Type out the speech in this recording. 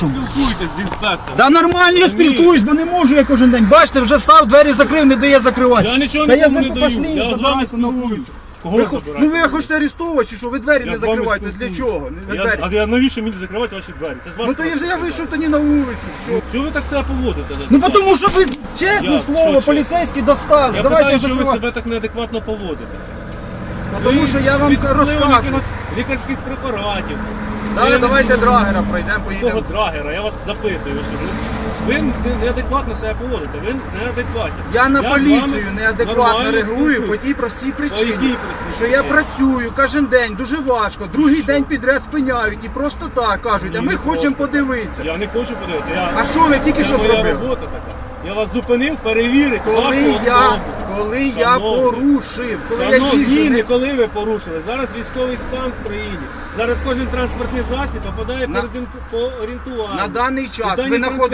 по-іншому. Спілкуйтесь з інспектором. Да нормально я спілкуюсь, бо не можу я кожен день. Бачите, вже став, двері закрив, не дає закривати. Я нічого Та нікому я не даю. пошли, Я з вами на спілкуюсь. вулицю. Кого Ви хо- забирати? Ну ви хочете арестовувати, чи що? Ви двері Я не з вами закриваєте. Для спілкуюсь. чого? Ви Я, двері. а я навіщо мені закривати ваші двері? Це ж ваш Ну то я, я вийшов тоді на вулицю. Все. Чого ви так себе поводите? Ну тому що ви чесне Я- слово, що чесно? поліцейські достали. Я Давайте питаю, що ви закривати. себе так неадекватно поводите. Ну, Тому що я вам Під впливом розказую. якихось лікарських препаратів. Да, давайте драгера пройдемо, Кого поїдемо. драгера? Я вас запитую, що ви, ви не- неадекватно себе поводите, ви неадекватні. Я на з поліцію неадекватно нормально реагую по спілкуюсь. тій простій якій причині, простій що я причині? працюю кожен день, дуже важко. Другий день підряд спиняють і просто так кажуть, а Ні, ми не хочемо просто подивитися. Я не хочу подивитися. Я... А що ви тільки Це що моя зробили? робота така. Я вас зупинив, перевірити Коли вашу я, особу. Коли я порушив, коли я Шановні, ні, не- коли ви порушили. Зараз військовий стан в країні. Зараз кожен транспортний засіб попадає На- по орієнтуванню. на даний час Питання ви знаходитесь